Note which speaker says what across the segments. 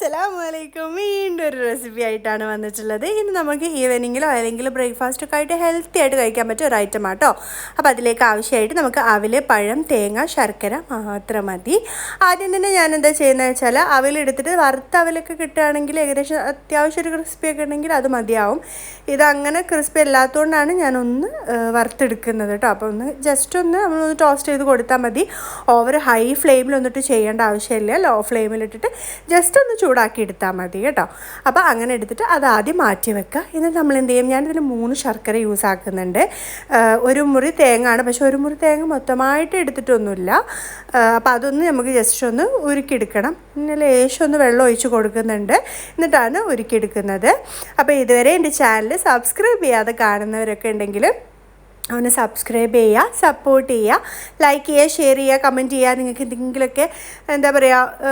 Speaker 1: അസ്സലാമലൈക്കും. വീണ്ടും ഒരു റെസിപ്പി ആയിട്ടാണ് വന്നിട്ടുള്ളത്. ഇന്ന് നമുക്ക് ഈവനിങ്ങിലോ അല്ലെങ്കിൽ ബ്രേക്ക്ഫാസ്റ്റൊക്കെ ആയിട്ട് ഹെൽത്തി ആയിട്ട് കഴിക്കാൻ പറ്റിയ ഒരു ഐറ്റം ആട്ടോ അപ്പോൾ അതിലേക്ക് ആവശ്യമായിട്ട് നമുക്ക് അവിൽ പഴം തേങ്ങ ശർക്കര മാത്രം മതി. ആദ്യം തന്നെ ഞാൻ എന്താ ചെയ്യുന്നത് വെച്ചാൽ അവിലെടുത്തിട്ട് വറുത്ത അവിലൊക്കെ കിട്ടുകയാണെങ്കിൽ ഏകദേശം അത്യാവശ്യം ഒരു ക്രിസ്പി ഒക്കെ ഉണ്ടെങ്കിൽ അത് മതിയാവും. ഇത് അങ്ങനെ ക്രിസ്പി അല്ലാത്തതുകൊണ്ടാണ് ഞാനൊന്ന് വറുത്തെടുക്കുന്നത് കേട്ടോ അപ്പോൾ ഒന്ന് ജസ്റ്റ് ഒന്ന് നമ്മളൊന്ന് ടോസ്റ്റ് ചെയ്ത് കൊടുത്താൽ മതി. ഓവർ ഹൈ ഫ്ലെയിമിൽ ഒന്നിട്ട് ചെയ്യേണ്ട ആവശ്യമില്ല. ലോ ഫ്ലെയിമിലിട്ടിട്ട് ജസ്റ്റ് ഒന്ന് ചൂടാക്കി എടുത്താൽ മതി കേട്ടോ. അപ്പോൾ അങ്ങനെ എടുത്തിട്ട് അത് ആദ്യം മാറ്റി വെക്കുക. എന്നിട്ട് നമ്മൾ എന്ത് ചെയ്യും? ഞാനിതിൽ മൂന്ന് ശർക്കര യൂസ് ആക്കുന്നുണ്ട്. ഒരു മുറി തേങ്ങ ആണ് പക്ഷേ ഒരു മുറി തേങ്ങ മൊത്തമായിട്ട് എടുത്തിട്ടൊന്നുമില്ല. അപ്പോൾ അതൊന്ന് നമുക്ക് ജസ്റ്റ് ഒന്ന് ഉരുക്കിയെടുക്കണം. പിന്നെ ലേശം ഒന്ന് വെള്ളം ഒഴിച്ച് കൊടുക്കുന്നുണ്ട്. എന്നിട്ടാണ് ഉരുക്കിയെടുക്കുന്നത്. അപ്പോൾ ഇതുവരെ എന്റെ ചാനൽ സബ്സ്ക്രൈബ് ചെയ്യാതെ കാണുന്നവരൊക്കെ ഉണ്ടെങ്കിൽ ഒന്ന് സബ്സ്ക്രൈബ് ചെയ്യുക സപ്പോർട്ട് ചെയ്യുക ലൈക്ക് ചെയ്യുക ഷെയർ ചെയ്യുക കമന്റ് ചെയ്യുക നിങ്ങൾക്ക് എന്തെങ്കിലുമൊക്കെ എന്താ പറയുക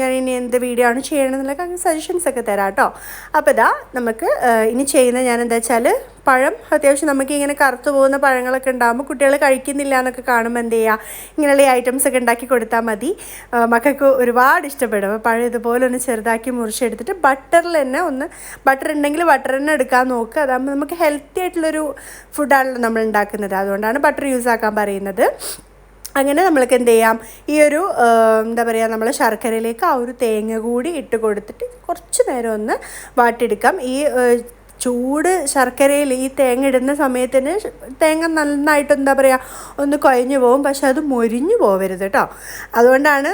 Speaker 1: ഞാൻ ഇനി എന്ത് വീഡിയോ ആണ് ചെയ്യണമെന്നുള്ള സജഷൻസ് ഒക്കെ തരാം കേട്ടോ. അപ്പോൾ ഇതാ നമുക്ക് ഇനി ചെയ്യുന്ന ഞാൻ എന്താ വെച്ചാൽ പഴം അത്യാവശ്യം നമുക്ക് ഇങ്ങനെ കറുത്തു പോകുന്ന പഴങ്ങളൊക്കെ ഉണ്ടാകുമ്പോൾ കുട്ടികൾ കഴിക്കുന്നില്ല എന്നൊക്കെ കാണുമ്പോൾ എന്ത് ചെയ്യുക ഇങ്ങനെയുള്ള ഐറ്റംസ് ഒക്കെ ഉണ്ടാക്കി കൊടുത്താൽ മതി. മക്കൾക്ക് ഒരുപാട് ഇഷ്ടപ്പെടും. അപ്പോൾ പഴം ഇതുപോലെ ഒന്ന് ചെറുതാക്കി മുറിച്ചെടുത്തിട്ട് ബട്ടറിൽ തന്നെ ഒന്ന് ബട്ടർ ഉണ്ടെങ്കിൽ ബട്ടർ തന്നെ എടുക്കാൻ നോക്കുക അതാകുമ്പോൾ നമുക്ക് ഹെൽത്തി ആയിട്ടുള്ളൊരു ഫുഡാണല്ലോ നമ്മൾ ഉണ്ടാക്കുന്നത്. അതുകൊണ്ടാണ് ബട്ടർ യൂസ് ആക്കാൻ പറയുന്നത്. അങ്ങനെ നമ്മൾക്ക് എന്ത് ചെയ്യാം? ഈ ഒരു എന്താ പറയുക നമ്മൾ ശർക്കരയിലേക്ക് ആ ഒരു തേങ്ങ കൂടി ഇട്ട് കൊടുത്തിട്ട് കുറച്ച് നേരം ഒന്ന് വാട്ടിയെടുക്കാം. ഈ ചൂട് ശർക്കരയിൽ ഈ തേങ്ങ ഇടുന്ന സമയത്തിന് തേങ്ങ നന്നായിട്ട് എന്താ പറയുക ഒന്ന് കുഴഞ്ഞു പോകും പക്ഷെ അത് മൊരിഞ്ഞു പോവരുത് കേട്ടോ അതുകൊണ്ടാണ്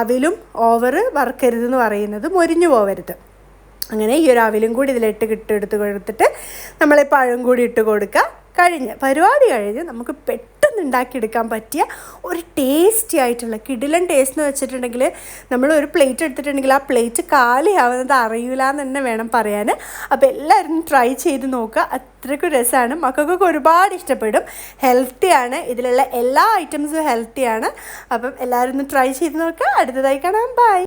Speaker 1: അവിലും ഓവർ വറുക്കരുതെന്ന് പറയുന്നത് മൊരിഞ്ഞു പോവരുത്. അങ്ങനെ ഈ ഒരു അവിലും കൂടി ഇതിലിട്ട് കിട്ടെടുത്ത് കൊടുത്തിട്ട് നമ്മൾ ഈ പഴം കൂടി ഇട്ട് കൊടുക്കുക. കഴിഞ്ഞ് പരിപാടി കഴിഞ്ഞ് നമുക്ക് പെട്ടെന്ന് ഉണ്ടാക്കിയെടുക്കാൻ പറ്റിയ ഒരു ടേസ്റ്റി ആയിട്ടുള്ള കിടിലൻ ടേസ്റ്റ് എന്ന് വെച്ചിട്ടുണ്ടെങ്കിൽ നമ്മൾ ഒരു പ്ലേറ്റ് എടുത്തിട്ടുണ്ടെങ്കിൽ ആ പ്ലേറ്റ് കാലിയാവുന്നത് അറിയില്ല എന്ന് തന്നെ വേണം പറയാൻ. അപ്പോൾ എല്ലാവരും ട്രൈ ചെയ്ത് നോക്കുക. അത്രയ്ക്കും രസമാണ്. മക്കൾക്കൊക്കെ ഒരുപാട് ഇഷ്ടപ്പെടും. ഹെൽത്തിയാണ് ഇതിലുള്ള എല്ലാ ഐറ്റംസും ഹെൽത്തിയാണ് അപ്പം എല്ലാവരും ഒന്ന് ട്രൈ ചെയ്ത് നോക്കുക. അടുത്തതായി കാണാം. ബൈ